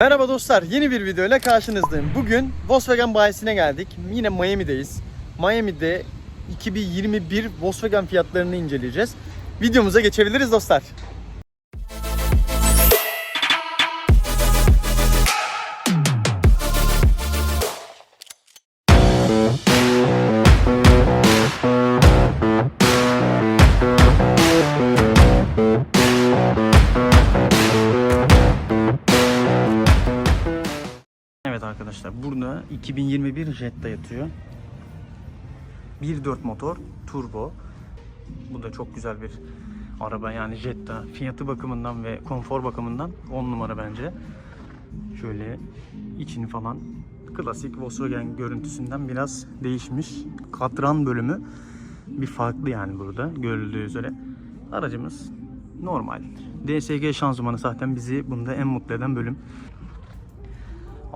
Merhaba dostlar, yeni bir video ile karşınızdayım. Bugün Volkswagen bayisine geldik. Yine Miami'deyiz. Miami'de 2021 Volkswagen fiyatlarını inceleyeceğiz. Videomuza geçebiliriz dostlar. Arkadaşlar burada 2021 Jetta yatıyor. 1.4 motor, turbo. Bu da çok güzel bir araba yani Jetta. Fiyatı bakımından ve konfor bakımından 10 numara bence. Şöyle içini falan klasik Volkswagen görüntüsünden biraz değişmiş. Katran bölümü bir farklı yani burada görüldüğü üzere. Aracımız normal. DSG şanzımanı zaten bizi bunda en mutlu eden bölüm.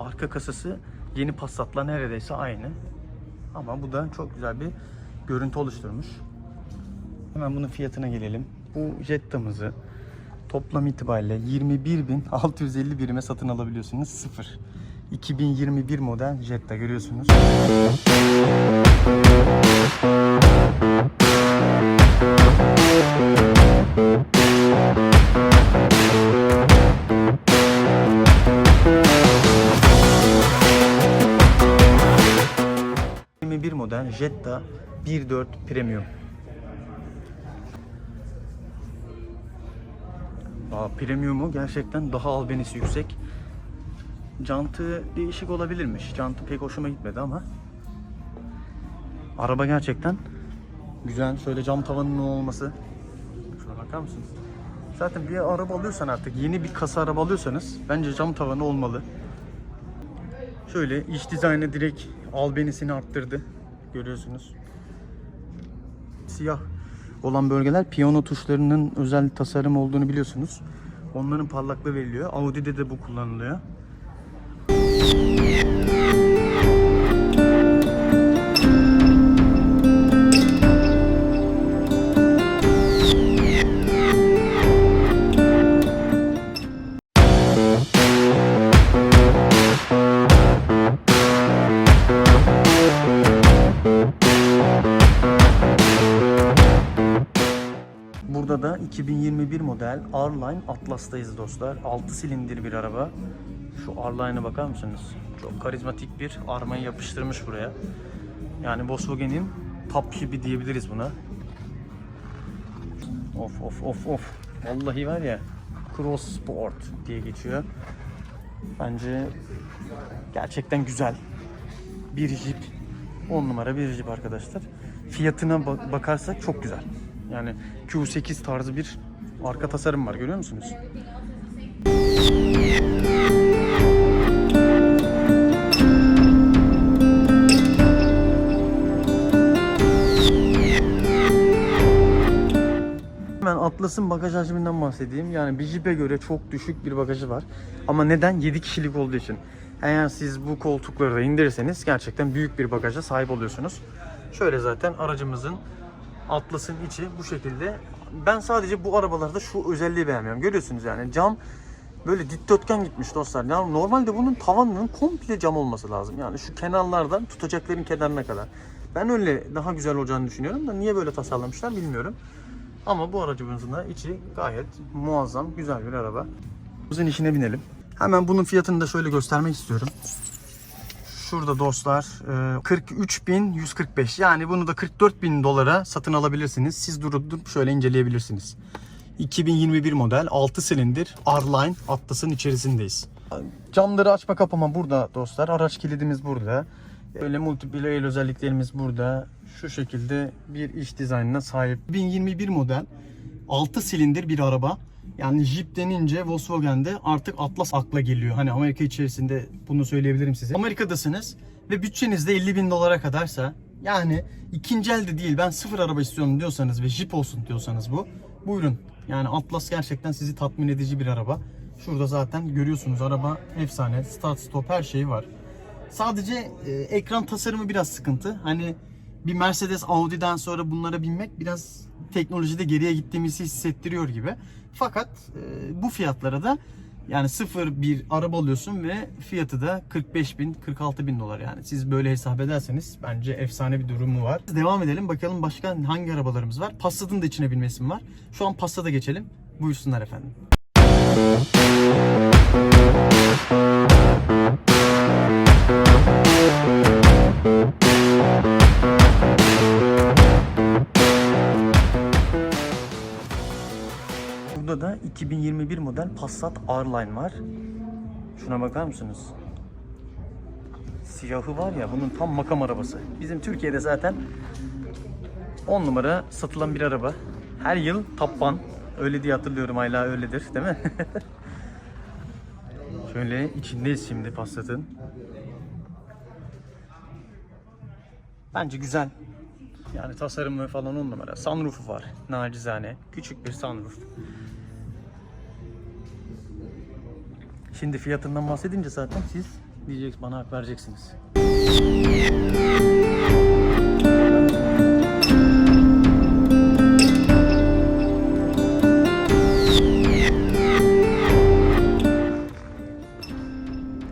Arka kasası yeni Passat'la neredeyse aynı. Ama bu da çok güzel bir görüntü oluşturmuş. Hemen bunun fiyatına gelelim. Bu Jetta'mızı toplam itibariyle 21.650 birime satın alabiliyorsunuz. Sıfır. 2021 model Jetta görüyorsunuz. Model Jetta 1.4 Premium. Aa, Premium'u gerçekten daha albenisi yüksek. Jantı değişik olabilirmiş. Jantı pek hoşuma gitmedi ama araba gerçekten güzel. Şöyle cam tavanının olması. Şuna bakar mısınız? Zaten bir araba alıyorsan artık yeni bir kasa araba alıyorsanız bence cam tavanı olmalı. Şöyle iç dizaynı direkt albenisini arttırdı. Görüyorsunuz. Siyah olan bölgeler piyano tuşlarının özel tasarım olduğunu biliyorsunuz. Onların parlaklığı veriliyor. Audi'de de bu kullanılıyor. 2021 model R-Line Atlas'tayız dostlar. 6 silindir bir araba. Şu R-Line'a bakar mısınız? Çok karizmatik bir armayı yapıştırmış buraya. Yani Volkswagen'in top gibi diyebiliriz buna. Of of of of. Vallahi var ya Cross Sport diye geçiyor. Bence gerçekten güzel. Bir Jeep 10 numara bir Jeep arkadaşlar. Fiyatına ba- bakarsak çok güzel. Yani Q8 tarzı bir arka tasarım var görüyor musunuz? Hemen Atlas'ın bagaj hacminden bahsedeyim. Yani bir Jeep'e göre çok düşük bir bagajı var. Ama neden? 7 kişilik olduğu için. Eğer siz bu koltukları da indirirseniz gerçekten büyük bir bagaja sahip oluyorsunuz. Şöyle zaten aracımızın Atlas'ın içi bu şekilde. Ben sadece bu arabalarda şu özelliği beğenmiyorum. Görüyorsunuz yani cam böyle dikdörtgen gitmiş dostlar. Yani normalde bunun tavanının komple cam olması lazım. Yani şu kenarlardan tutacakların kenarına kadar. Ben öyle daha güzel olacağını düşünüyorum da niye böyle tasarlamışlar bilmiyorum. Ama bu aracımızın da içi gayet muazzam, güzel bir araba. Uzun işine binelim. Hemen bunun fiyatını da şöyle göstermek istiyorum. Şurada dostlar e, 43.145 yani bunu da 44.000 dolara satın alabilirsiniz. Siz durup şöyle inceleyebilirsiniz. 2021 model 6 silindir R-Line Atlas'ın içerisindeyiz. Camları açma kapama burada dostlar. Araç kilidimiz burada. Böyle multiplayer özelliklerimiz burada. Şu şekilde bir iç dizaynına sahip. 2021 model 6 silindir bir araba. Yani Jeep denince Volkswagen'de artık Atlas akla geliyor. Hani Amerika içerisinde bunu söyleyebilirim size. Amerika'dasınız ve bütçeniz de 50 bin dolara kadarsa yani ikinci elde değil ben sıfır araba istiyorum diyorsanız ve Jeep olsun diyorsanız bu. Buyurun. Yani Atlas gerçekten sizi tatmin edici bir araba. Şurada zaten görüyorsunuz araba efsane. Start stop her şeyi var. Sadece e, ekran tasarımı biraz sıkıntı. Hani bir Mercedes Audi'den sonra bunlara binmek biraz teknolojide geriye gittiğimizi hissettiriyor gibi. Fakat e, bu fiyatlara da Yani sıfır bir araba alıyorsun ve fiyatı da 45 bin, 46 bin dolar yani. Siz böyle hesap ederseniz bence efsane bir durumu var. Devam edelim bakalım başka hangi arabalarımız var. Passat'ın da içine binmesim var. Şu an Passat'a geçelim. Buyursunlar efendim. Burada da 2021 model Passat R-Line var. Şuna bakar mısınız? Siyahı var ya bunun tam makam arabası. Bizim Türkiye'de zaten 10 numara satılan bir araba. Her yıl One. Öyle diye hatırlıyorum hala öyledir değil mi? Şöyle içindeyiz şimdi Passat'ın. Bence güzel. Yani tasarımı falan on numara. Sunroof'u var. Nacizane. Küçük bir sunroof. Şimdi fiyatından bahsedince zaten siz diyeceksiniz bana hak vereceksiniz.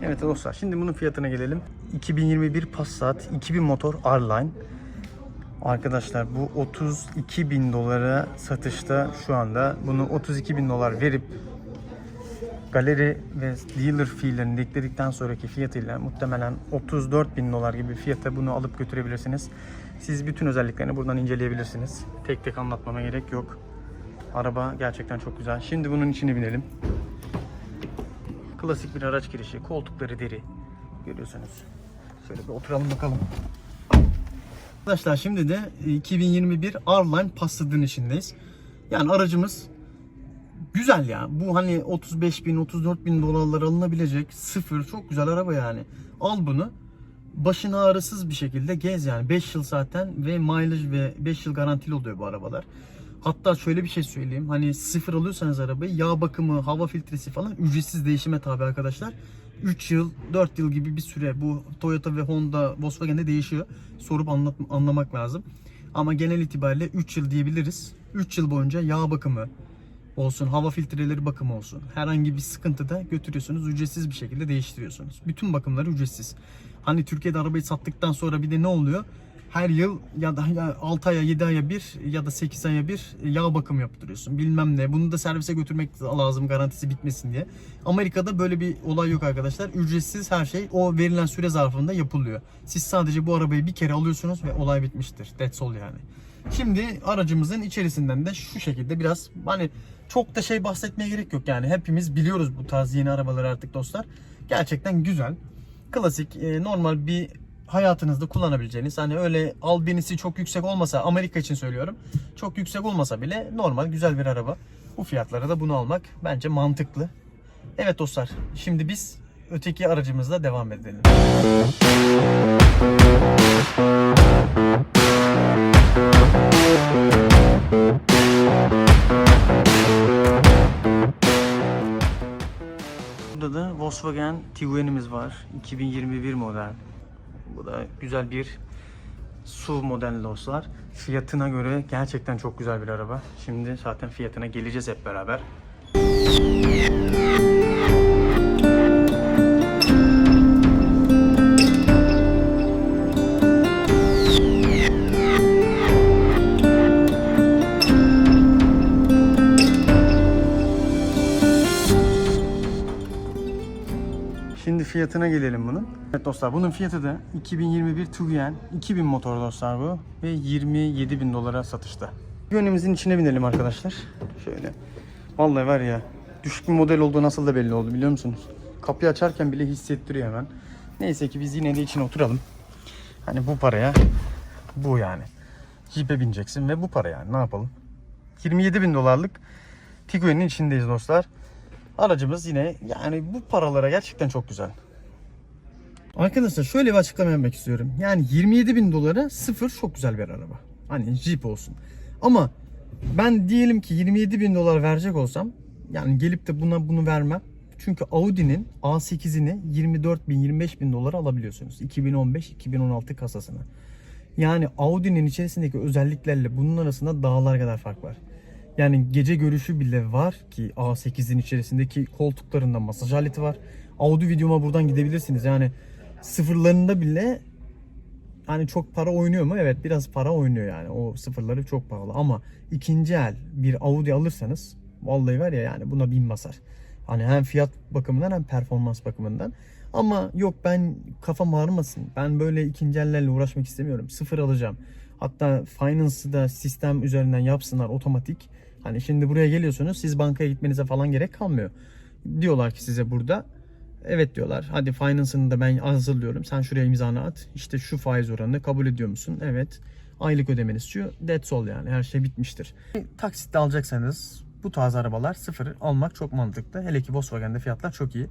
Evet dostlar şimdi bunun fiyatına gelelim. 2021 Passat 2000 motor R-Line. Arkadaşlar bu 32 bin dolara satışta şu anda. Bunu 32 bin dolar verip galeri ve dealer fee'lerini de ekledikten sonraki fiyatıyla muhtemelen 34 bin dolar gibi fiyata bunu alıp götürebilirsiniz. Siz bütün özelliklerini buradan inceleyebilirsiniz. Tek tek anlatmama gerek yok. Araba gerçekten çok güzel. Şimdi bunun içine binelim. Klasik bir araç girişi. Koltukları deri. Görüyorsunuz. Şöyle bir oturalım bakalım. Arkadaşlar şimdi de 2021 R-Line Passat'ın içindeyiz. Yani aracımız güzel ya. Bu hani 35 bin, 34 bin dolarlar alınabilecek sıfır çok güzel araba yani. Al bunu. Başın ağrısız bir şekilde gez yani. 5 yıl zaten ve mileage ve 5 yıl garantili oluyor bu arabalar. Hatta şöyle bir şey söyleyeyim. Hani sıfır alıyorsanız arabayı yağ bakımı, hava filtresi falan ücretsiz değişime tabi arkadaşlar. 3 yıl, 4 yıl gibi bir süre bu Toyota ve Honda, Volkswagen'de değişiyor. Sorup anlat, anlamak lazım. Ama genel itibariyle 3 yıl diyebiliriz. 3 yıl boyunca yağ bakımı olsun, hava filtreleri bakımı olsun. Herhangi bir sıkıntıda götürüyorsunuz, ücretsiz bir şekilde değiştiriyorsunuz. Bütün bakımları ücretsiz. Hani Türkiye'de arabayı sattıktan sonra bir de ne oluyor? Her yıl ya da 6 aya 7 aya bir ya da 8 aya bir yağ bakım yaptırıyorsun. Bilmem ne. Bunu da servise götürmek lazım garantisi bitmesin diye. Amerika'da böyle bir olay yok arkadaşlar. Ücretsiz her şey o verilen süre zarfında yapılıyor. Siz sadece bu arabayı bir kere alıyorsunuz ve olay bitmiştir. That's all yani. Şimdi aracımızın içerisinden de şu şekilde biraz hani çok da şey bahsetmeye gerek yok yani. Hepimiz biliyoruz bu tarz yeni arabaları artık dostlar. Gerçekten güzel. Klasik e, normal bir hayatınızda kullanabileceğiniz hani öyle albinisi çok yüksek olmasa Amerika için söylüyorum. Çok yüksek olmasa bile normal güzel bir araba. Bu fiyatlara da bunu almak bence mantıklı. Evet dostlar şimdi biz öteki aracımızla devam edelim. Burada da Volkswagen Tiguan'imiz var. 2021 model. Bu da güzel bir SUV model dostlar. Fiyatına göre gerçekten çok güzel bir araba. Şimdi zaten fiyatına geleceğiz hep beraber. Fiyatına gelelim bunun. Evet dostlar bunun fiyatı da 2021 Tuyan 2000 motor dostlar bu ve 27 bin dolara satışta. Yönümüzün içine binelim arkadaşlar. Şöyle. Vallahi var ya düşük bir model olduğu nasıl da belli oldu biliyor musunuz? Kapıyı açarken bile hissettiriyor hemen. Neyse ki biz yine de içine oturalım. Hani bu paraya bu yani. Jeep'e bineceksin ve bu para yani ne yapalım. 27 bin dolarlık Tiguan'in içindeyiz dostlar. Aracımız yine yani bu paralara gerçekten çok güzel. Arkadaşlar şöyle bir açıklama yapmak istiyorum. Yani 27 bin dolara sıfır çok güzel bir araba. Hani Jeep olsun. Ama ben diyelim ki 27 bin dolar verecek olsam yani gelip de buna bunu vermem. Çünkü Audi'nin A8'ini 24 bin 25 bin dolara alabiliyorsunuz. 2015-2016 kasasını. Yani Audi'nin içerisindeki özelliklerle bunun arasında dağlar kadar fark var. Yani gece görüşü bile var ki A8'in içerisindeki koltuklarında masaj aleti var. Audi videoma buradan gidebilirsiniz. Yani sıfırlarında bile hani çok para oynuyor mu? Evet biraz para oynuyor yani. O sıfırları çok pahalı ama ikinci el bir Audi alırsanız vallahi var ya yani buna bin basar. Hani hem fiyat bakımından hem performans bakımından. Ama yok ben kafam ağrımasın. Ben böyle ikinci ellerle uğraşmak istemiyorum. Sıfır alacağım. Hatta finance'ı da sistem üzerinden yapsınlar otomatik. Hani şimdi buraya geliyorsunuz siz bankaya gitmenize falan gerek kalmıyor. Diyorlar ki size burada Evet diyorlar. Hadi finance'ını da ben hazırlıyorum. Sen şuraya imzanı at. İşte şu faiz oranını kabul ediyor musun? Evet. Aylık ödemeniz şu. That's all yani. Her şey bitmiştir. Taksitle alacaksanız bu tarz arabalar sıfır almak çok mantıklı. Hele ki Volkswagen'de fiyatlar çok iyi.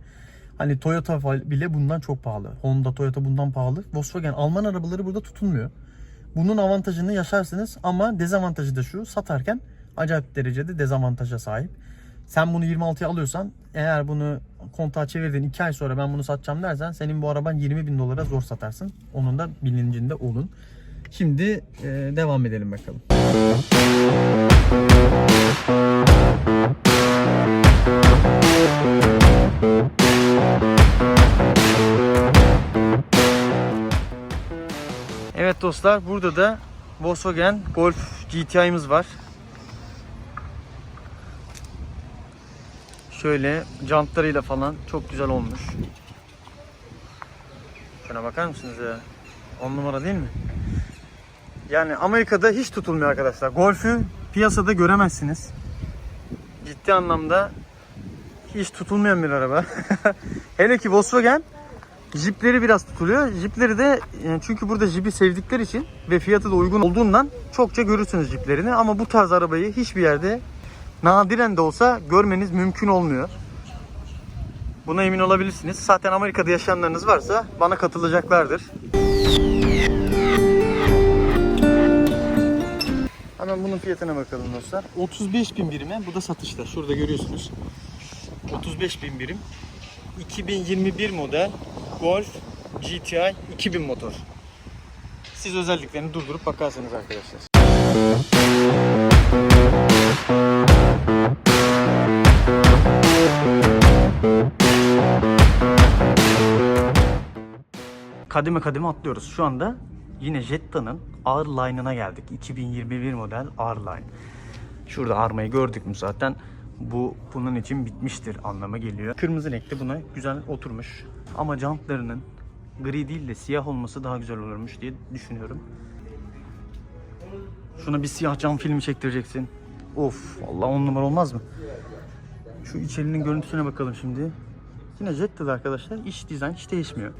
Hani Toyota bile bundan çok pahalı. Honda, Toyota bundan pahalı. Volkswagen Alman arabaları burada tutulmuyor. Bunun avantajını yaşarsınız ama dezavantajı da şu. Satarken acayip derecede dezavantaja sahip. Sen bunu 26'ya alıyorsan eğer bunu kontağa çevirdin 2 ay sonra ben bunu satacağım dersen senin bu araban 20 bin dolara zor satarsın. Onun da bilincinde olun. Şimdi e, devam edelim bakalım. Evet dostlar burada da Volkswagen Golf GTI'miz var. Şöyle jantlarıyla falan çok güzel olmuş. Şuna bakar mısınız ya? 10 numara değil mi? Yani Amerika'da hiç tutulmuyor arkadaşlar. Golf'ü piyasada göremezsiniz. Ciddi anlamda hiç tutulmayan bir araba. Hele ki Volkswagen Jeep'leri biraz tutuluyor. Jeep'leri de çünkü burada Jeep'i sevdikleri için ve fiyatı da uygun olduğundan çokça görürsünüz Jeep'lerini ama bu tarz arabayı hiçbir yerde nadiren de olsa görmeniz mümkün olmuyor. Buna emin olabilirsiniz. Zaten Amerika'da yaşayanlarınız varsa bana katılacaklardır. Hemen bunun fiyatına bakalım dostlar. 35 bin birime. Bu da satışta. Şurada görüyorsunuz. 35 bin birim. 2021 model Golf GTI 2000 motor. Siz özelliklerini durdurup bakarsınız arkadaşlar. Kademe kademe atlıyoruz. Şu anda yine Jetta'nın R-Line'ına geldik. 2021 model R-Line. Şurada armayı gördük mü zaten bu bunun için bitmiştir anlama geliyor. Kırmızı renkte buna güzel oturmuş. Ama jantlarının gri değil de siyah olması daha güzel olurmuş diye düşünüyorum. Şuna bir siyah cam filmi çektireceksin. Of Allah on numara olmaz mı? Şu içerinin görüntüsüne bakalım şimdi. Yine Jetta'da arkadaşlar iç dizayn hiç değişmiyor.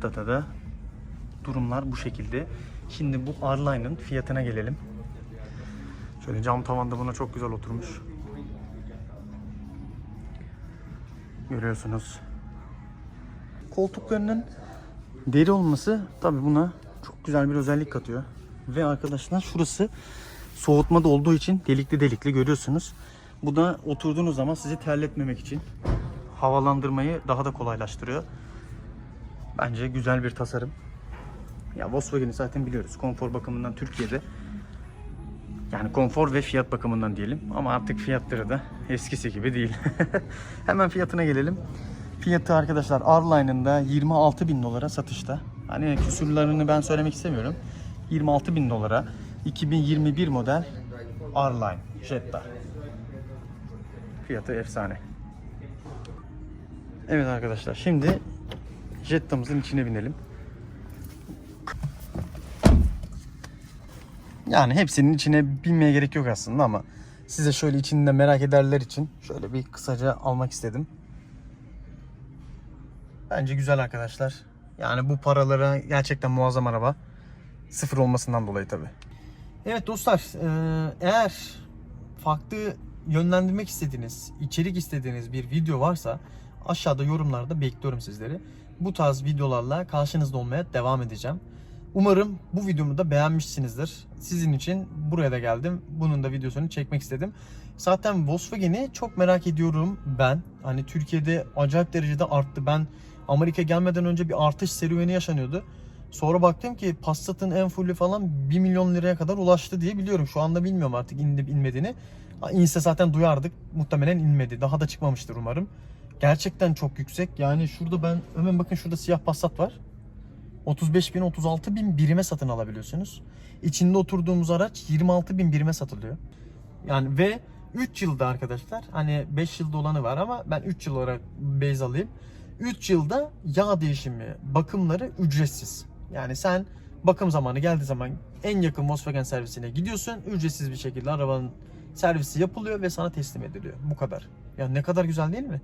Jetta'da da durumlar bu şekilde. Şimdi bu R-Line'ın fiyatına gelelim. Şöyle cam tavanda buna çok güzel oturmuş. Görüyorsunuz. Koltuklarının deri olması tabi buna çok güzel bir özellik katıyor. Ve arkadaşlar şurası soğutmada olduğu için delikli delikli görüyorsunuz. Bu da oturduğunuz zaman sizi terletmemek için havalandırmayı daha da kolaylaştırıyor. Bence güzel bir tasarım. Ya Volkswagen'i zaten biliyoruz. Konfor bakımından Türkiye'de yani konfor ve fiyat bakımından diyelim. Ama artık fiyatları da eskisi gibi değil. Hemen fiyatına gelelim. Fiyatı arkadaşlar R-Line'ın da 26 bin dolara satışta. Hani küsurlarını ben söylemek istemiyorum. 26 bin dolara 2021 model R-Line Jetta. Fiyatı efsane. Evet arkadaşlar şimdi Jetta'mızın içine binelim. Yani hepsinin içine binmeye gerek yok aslında ama size şöyle içinde merak ederler için şöyle bir kısaca almak istedim. Bence güzel arkadaşlar. Yani bu paralara gerçekten muazzam araba. Sıfır olmasından dolayı tabi. Evet dostlar eee, eğer farklı yönlendirmek istediğiniz, içerik istediğiniz bir video varsa aşağıda yorumlarda bekliyorum sizleri. Bu tarz videolarla karşınızda olmaya devam edeceğim. Umarım bu videomu da beğenmişsinizdir. Sizin için buraya da geldim. Bunun da videosunu çekmek istedim. Zaten Volkswagen'i çok merak ediyorum ben. Hani Türkiye'de acayip derecede arttı. Ben Amerika gelmeden önce bir artış serüveni yaşanıyordu. Sonra baktım ki Passat'ın en fullü falan 1 milyon liraya kadar ulaştı diye biliyorum. Şu anda bilmiyorum artık indi inmediğini. İnse zaten duyardık. Muhtemelen inmedi. Daha da çıkmamıştır umarım. Gerçekten çok yüksek. Yani şurada ben hemen bakın şurada siyah Passat var. 35 bin 36 bin birime satın alabiliyorsunuz. İçinde oturduğumuz araç 26 bin birime satılıyor. Yani ve 3 yılda arkadaşlar hani 5 yılda olanı var ama ben 3 yıl olarak base alayım. 3 yılda yağ değişimi, bakımları ücretsiz. Yani sen bakım zamanı geldiği zaman en yakın Volkswagen servisine gidiyorsun. Ücretsiz bir şekilde arabanın servisi yapılıyor ve sana teslim ediliyor. Bu kadar. Yani ne kadar güzel değil mi?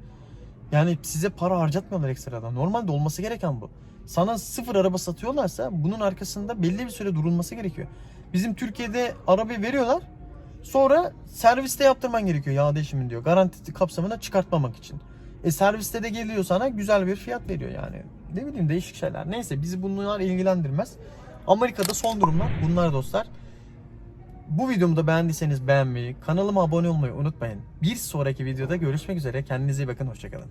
Yani size para harcatmıyorlar ekstradan. Normalde olması gereken bu. Sana sıfır araba satıyorlarsa bunun arkasında belli bir süre durulması gerekiyor. Bizim Türkiye'de arabayı veriyorlar. Sonra serviste yaptırman gerekiyor yağ değişimi diyor. Garanti kapsamına çıkartmamak için. E serviste de geliyor sana güzel bir fiyat veriyor yani. Ne bileyim değişik şeyler. Neyse bizi bunlar ilgilendirmez. Amerika'da son durumlar bunlar dostlar. Bu videomu da beğendiyseniz beğenmeyi, kanalıma abone olmayı unutmayın. Bir sonraki videoda görüşmek üzere. Kendinize iyi bakın. Hoşçakalın.